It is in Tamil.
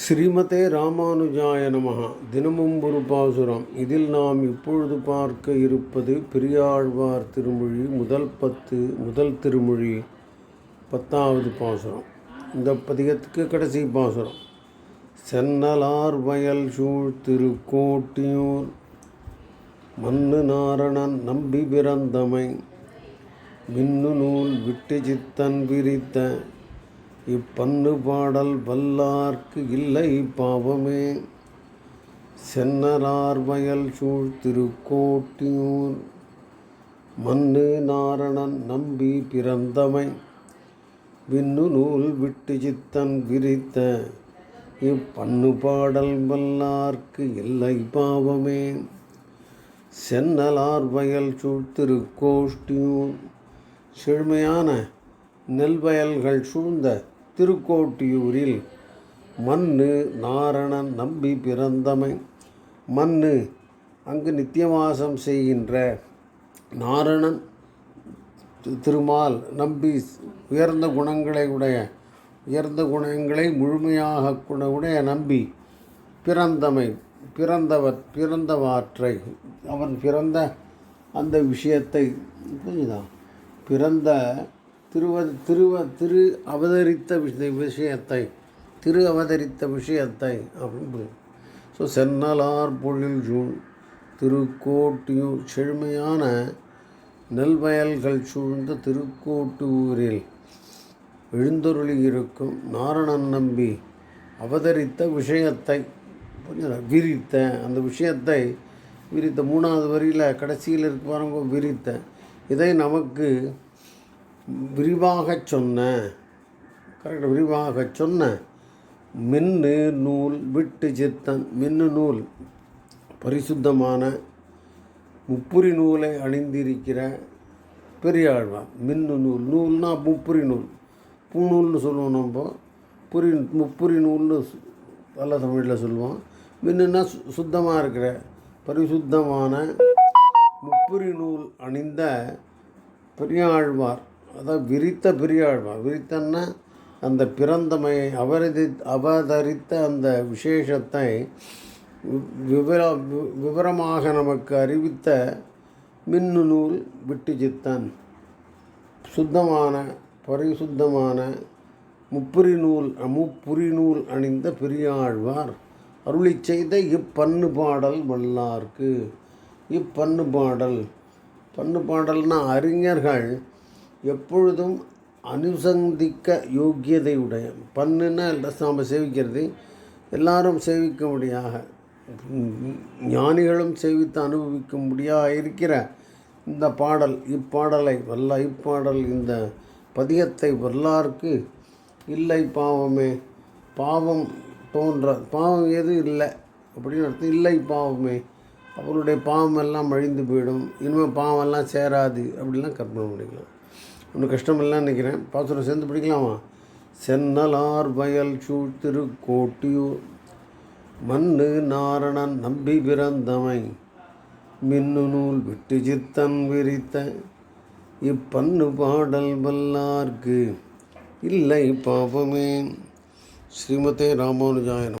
ஸ்ரீமதே ராமானுஜாய நமகா தினமும் ஒரு பாசுரம். இதில் நாம் இப்பொழுது பார்க்க இருப்பது பெரியாழ்வார் திருமொழி முதல் பத்து முதல் திருமொழி பத்தாவது பாசுரம். இந்த பதிகத்துக்கு கடைசி பாசுரம். சென்னலார் வயல் சூழ் திருக்கோட்டியூர் மண்ணு நாரணன் நம்பி பிறந்தமை மின்னு நூல் விட்டு சித்தன் விரித்த இப்பண்ணு பாடல் வல்லார்க்கு இல்லை பாவமே. சென்னரார் வயல் சூழ் திருக்கோட்டியூர். மண்ணு நாரணன் நம்பி பிறந்தமை. விண்ணு நூல் விட்டு சித்தன் விரித்த. இப்பண்ணு பாடல் வல்லார்க்கு இல்லை பாவமே. சென்னலார் வயல் சூழ் திருக்கோஷ்டியூர் செழுமையான நெல் வயல்கள் சூழ்ந்த திருக்கோட்டியூரில் மண்ணு நாரணன் நம்பி பிறந்தமை. மண்ணு அங்கு நித்தியவாசம் செய்கின்ற நாரணன் திருமால் நம்பி உயர்ந்த குணங்களை உடைய உயர்ந்த குணங்களை முழுமையாக குண உடைய நம்பி பிறந்தமை பிறந்தவர் பிறந்தவாற்றை அவன் பிறந்த அந்த விஷயத்தை புரிஞ்சுதான் பிறந்த திருவ திருவ திரு அவதரித்த விஷயத்தை திரு அவதரித்த விஷயத்தை அப்படின்னு ஸோ சென்னலார் பொழில் சூழ் திருக்கோட்டியூர் செழுமையான நெல் வயல்கள் சூழ்ந்த திருக்கோட்டூரில் எழுந்தொருளி இருக்கும் நாரணன் நம்பி அவதரித்த விஷயத்தை புரியுதா? விரித்த அந்த விஷயத்தை விரித்த மூணாவது வரியில் கடைசியில் இருக்க பாருங்க விரித்த இதை நமக்கு விரிவாகச் சொன்ன கரெக்டாக விரிவாகச் சொன்ன மின்னு நூல் விட்டு சித்தன் மின்னு நூல் பரிசுத்தமான முப்புரி நூலை அணிந்திருக்கிற பெரியாழ்வார் மின்னு நூல். நூல்னா முப்புரி நூல். பூநூல்னு சொல்லுவோம் நம்ம. புரி முப்புரி நூல்னு பல நல்ல தமிழில் சொல்லுவோம். மின்னுன்னா சு- சுத்தமாக இருக்கிற பரிசுத்தமான முப்புரி நூல் அணிந்த பெரியாழ்வார். அதான் விரித்த பெரியாழ்வார் விரித்தன்னா அந்த பிறந்தமையை அவரதி அவதரித்த அந்த விசேஷத்தை வி- விவர விவரமாக நமக்கு அறிவித்த மின்னு நூல் விட்டு சித்தன் சுத்தமான பரிசுத்தமான முப்புரி நூல் முப்புரி நூல் அணிந்த பெரியாழ்வார். அருளி செய்த இப்பன்னு பாடல் வல்லார்க்கு இப்பன்னு பாடல். பண்ணு பாடல்னா அறிஞர்கள் எப்பொழுதும் அனுசந்திக்க யோக்கியதையுடைய பண்ணுன்னா நாம் சேவிக்கிறது எல்லாரும் சேவிக்கும்படியாக ஞானிகளும் சேவித்து அனுபவிக்கும்படியாக இருக்கிற இந்த பாடல் இப்பாடலை வல்ல இப்பாடல் இந்த பதியத்தை வல்லார்க்கு இல்லை பாவமே பாவம் தோன்ற பாவம் எதுவும் இல்லை அப்படின்னு அர்த்தம் இல்லை பாவமே அவருடைய பாவம் எல்லாம் அழிந்து போயிடும் இனிமேல் பாவம் எல்லாம் சேராது அப்படிலாம் கற்பனை பண்ணிக்கலாம். ஒன்றும் கஷ்டம் இல்லைன்னு நினைக்கிறேன். பாசுரம் சேர்ந்து பிடிக்கலாமா? சென்னலார் வயல் சூழ் திருக்கோட்டியூர் மண்ணு நாரணன் நம்பி பிறந்தமை. மின்னு நூல் விட்டு சித்தன் விரித்த. இப்பன்னு பாடல் வல்லார்க்கு. இல்லை பாபமே. ஸ்ரீமதே ராமானுஜாயனம்.